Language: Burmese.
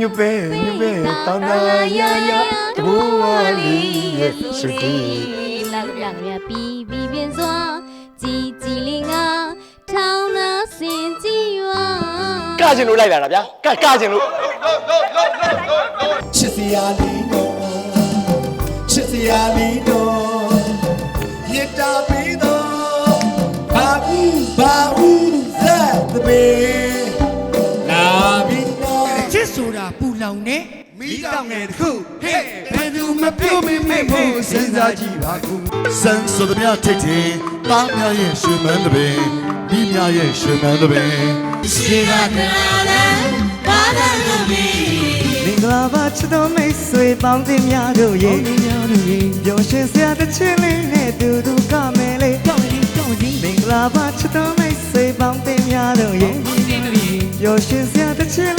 ညွပဲညွပဲတောင်းတာရရတဘူဝါလီရဲ့စုတီလာကြပြကြပြပြီးပြီးပြင်းစွာကြည်ကြည်လေးငါထောင်းနာစင်ကြည်ဝါကကျင်လို့လိုက်လာတာဗျာကကကျင်လို့ချစ်စရာလေးတော့ချစ်စရာလေးတော့ရတာပြီးတော့ ဆိုတာပူလောင်နေမိတောင်ငယ်တစ်ခုဟဲ့ဘယ်သူမပြုတ်မမေ့ဖို့စဉ်းစားကြည့်ပါကူစံဆိုသမျှထိတ်တယ်တားများရဲ့ရွှေမန်းတပင်ဒီများရဲ့ရွှေမန်းတပင်ရှိတာကလည်းဘာသာလို့ပြီမင်္ဂလာပါချစ်တော်မိတ်ဆွေပေါင်းတင်များတို့ရေပျော်ရွှင်စရာတစ်ချင်းလေးနဲ့တူတူကမယ်လေကောင်းရင်ကောင်းရင်မင်္ဂလာပါချစ်တော်မိတ်ဆွေပေါင်းတင်များတို့ရေပျော်ရွှင်စရာတစ်ချင်းလေးနဲ့တူတူက